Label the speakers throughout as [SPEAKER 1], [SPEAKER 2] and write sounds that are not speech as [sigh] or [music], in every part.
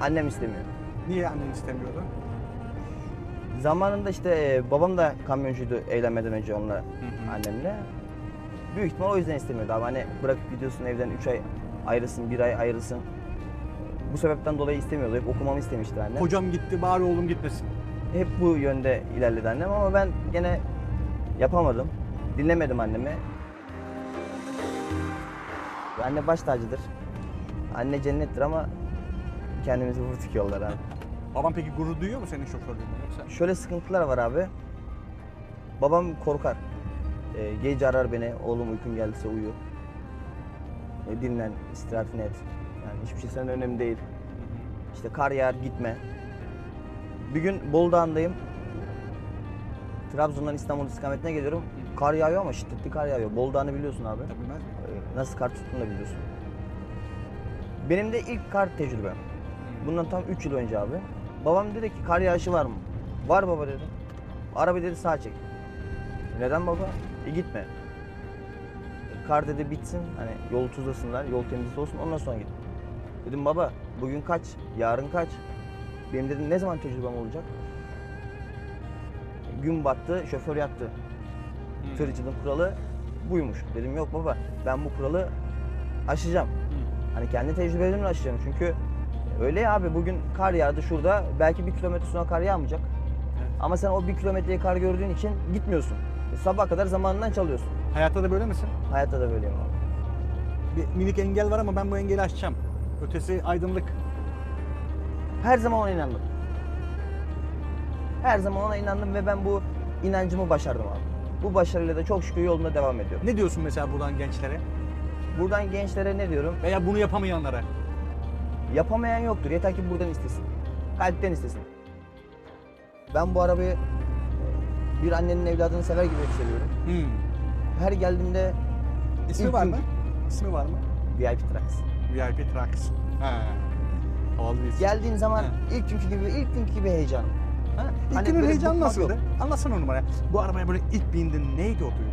[SPEAKER 1] Annem istemiyor.
[SPEAKER 2] Niye annen istemiyordu?
[SPEAKER 1] Zamanında işte e, babam da kamyoncuydu evlenmeden önce onunla annemle. Büyük ihtimal o yüzden istemiyordu abi. Hani bırakıp gidiyorsun evden 3 ay ayrısın, 1 ay ayrısın. Bu sebepten dolayı istemiyordu. Hep okumamı istemişti annem.
[SPEAKER 2] Kocam gitti bari oğlum gitmesin.
[SPEAKER 1] Hep bu yönde ilerledi annem ama ben gene yapamadım. Dinlemedim annemi. Anne baş tacıdır. Anne cennettir ama kendimizi vurduk yollara. [laughs]
[SPEAKER 2] Babam peki gurur duyuyor mu senin şoförlüğünden yoksa?
[SPEAKER 1] Şöyle sıkıntılar var abi. Babam korkar. Ee, gece arar beni. Oğlum uykum geldiyse uyu. E, dinlen, istirahatini et. Yani hiçbir şey senin önemli değil. İşte kar yağar gitme. Bir gün Bolu Dağı'ndayım. Trabzon'dan İstanbul istikametine geliyorum. Kar yağıyor ama şiddetli kar yağıyor. Bolu Dağı'nı biliyorsun abi.
[SPEAKER 2] Bilmez miyim?
[SPEAKER 1] Ee, Nasıl kar tuttuğunu da biliyorsun. Benim de ilk kar tecrübem. Bundan tam 3 yıl önce abi. Babam dedi ki kar yağışı var mı? Var baba dedim. Araba dedi sağa çek. Neden baba? E gitme. E, Kar dedi bitsin. Hani yol tuzlasınlar, yol temiz olsun ondan sonra git. Dedim baba bugün kaç? Yarın kaç? Benim dedim ne zaman tecrübem olacak? Gün battı, şoför yattı. Tırcının kuralı buymuş. Dedim yok baba ben bu kuralı aşacağım. Hani kendi tecrübelerimle aşacağım çünkü öyle ya abi bugün kar yağdı şurada belki bir kilometre sonra kar yağmayacak.
[SPEAKER 2] Evet.
[SPEAKER 1] Ama sen o bir kilometreyi kar gördüğün için gitmiyorsun. E, Sabah kadar zamanından çalıyorsun.
[SPEAKER 2] Hayatta da böyle misin?
[SPEAKER 1] Hayatta da böyleyim abi.
[SPEAKER 2] Bir minik engel var ama ben bu engeli aşacağım. Ötesi aydınlık.
[SPEAKER 1] Her zaman ona inandım. Her zaman ona inandım ve ben bu inancımı başardım abi. Bu başarıyla da çok şükür yolunda devam ediyorum.
[SPEAKER 2] Ne diyorsun mesela buradan gençlere?
[SPEAKER 1] Buradan gençlere ne diyorum?
[SPEAKER 2] Veya bunu yapamayanlara?
[SPEAKER 1] Yapamayan yoktur. Yeter ki buradan istesin. Kalpten istesin. Ben bu arabayı e, bir annenin evladını sever gibi seviyorum.
[SPEAKER 2] Hmm.
[SPEAKER 1] Her geldiğimde
[SPEAKER 2] İsmi var mı? İsmi var mı?
[SPEAKER 1] VIP Trax.
[SPEAKER 2] VIP Trax. Ha. İsim.
[SPEAKER 1] Geldiğin zaman
[SPEAKER 2] Ha.
[SPEAKER 1] ilk günkü gibi, ilk günkü gibi heyecan.
[SPEAKER 2] Ha, İlk
[SPEAKER 1] Hani
[SPEAKER 2] günün heyecanı nasıldı? Anlatsana onu bana. Bu arabaya böyle ilk bindin neydi o duygu?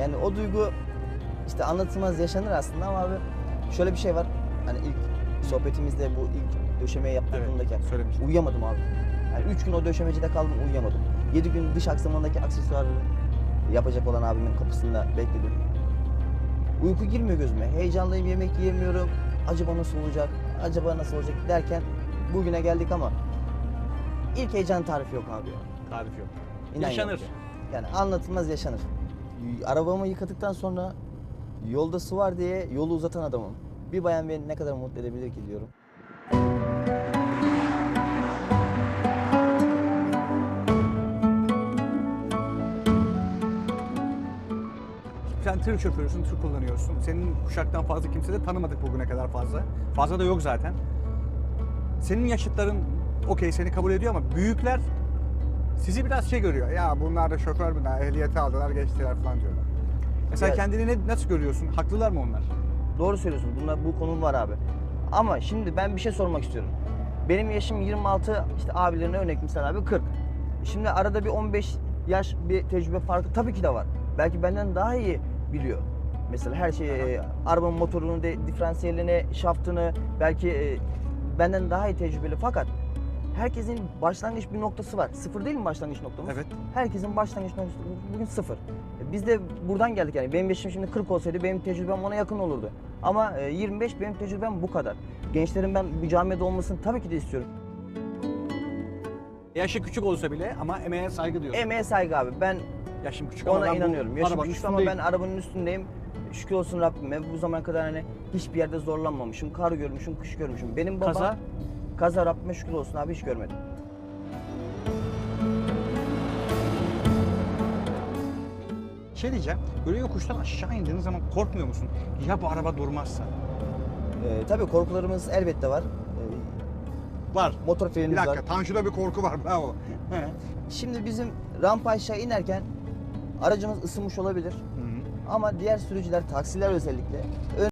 [SPEAKER 1] Yani o duygu işte anlatılmaz yaşanır aslında ama abi şöyle bir şey var. Hani ilk sohbetimizde bu ilk döşemeyi yaptırdığımdaki
[SPEAKER 2] söylemiştin.
[SPEAKER 1] uyuyamadım abi. Yani üç gün o döşemecide kaldım uyuyamadım. Yedi gün dış aksamındaki aksesuarı yapacak olan abimin kapısında bekledim. Uyku girmiyor gözüme. Heyecanlıyım, yemek yiyemiyorum. Acaba nasıl olacak? Acaba nasıl olacak derken bugüne geldik ama ilk heyecan tarifi yok abi.
[SPEAKER 2] Tarif yok.
[SPEAKER 1] İnan
[SPEAKER 2] Yaşanır.
[SPEAKER 1] yok ya. Yani anlatılmaz yaşanır. Arabamı yıkadıktan sonra yolda su var diye yolu uzatan adamım. Bir bayan beni ne kadar mutlu edebilir ki diyorum.
[SPEAKER 2] Sen tır şoförüsün, tır kullanıyorsun. Senin kuşaktan fazla kimse de tanımadık bugüne kadar fazla. Fazla da yok zaten. Senin yaşıtların okey seni kabul ediyor ama büyükler sizi biraz şey görüyor. Ya bunlar da şoför mü? daha Ehliyeti aldılar geçtiler falan diyorlar. Mesela
[SPEAKER 1] Ya-
[SPEAKER 2] kendini ne, nasıl görüyorsun? Haklılar mı onlar?
[SPEAKER 1] Doğru söylüyorsun. Bunda bu konum var abi. Ama şimdi ben bir şey sormak istiyorum. Benim yaşım 26, işte abilerine örnek misal abi 40. Şimdi arada bir 15 yaş bir tecrübe farkı tabii ki de var. Belki benden daha iyi biliyor. Mesela her şeyi, e, arabanın motorunu, de, diferansiyelini, şaftını belki e, benden daha iyi tecrübeli fakat herkesin başlangıç bir noktası var. Sıfır değil mi başlangıç noktamız?
[SPEAKER 2] Evet.
[SPEAKER 1] Herkesin başlangıç noktası bugün sıfır. E, Biz de buradan geldik yani. Benim yaşım şimdi 40 olsaydı benim tecrübem ona yakın olurdu. Ama e, 25 benim tecrübem bu kadar. Gençlerin ben bu camiada olmasını tabii ki de istiyorum.
[SPEAKER 2] Yaşı küçük olsa bile ama emeğe saygı diyorsun.
[SPEAKER 1] Emeğe saygı abi. Ben
[SPEAKER 2] Yaşım küçük ama
[SPEAKER 1] ona
[SPEAKER 2] ben bu
[SPEAKER 1] inanıyorum. Yaşım küçük ama ben arabanın üstündeyim. Şükür olsun Rabbime bu zamana kadar hani hiçbir yerde zorlanmamışım. Kar görmüşüm, kış görmüşüm. Benim babam
[SPEAKER 2] Kaza?
[SPEAKER 1] Kaza Rabbime şükür olsun abi hiç görmedim.
[SPEAKER 2] Şey diyeceğim, böyle yokuştan aşağı indiğin zaman korkmuyor musun? Ya bu araba durmazsa?
[SPEAKER 1] E, tabii korkularımız elbette var. E,
[SPEAKER 2] Var.
[SPEAKER 1] motor
[SPEAKER 2] Bir
[SPEAKER 1] frenimiz var.
[SPEAKER 2] dakika, Tanju'da bir korku var, bravo. He.
[SPEAKER 1] Şimdi bizim rampa aşağı inerken aracımız ısınmış olabilir.
[SPEAKER 2] Hı hı.
[SPEAKER 1] Ama diğer sürücüler, taksiler özellikle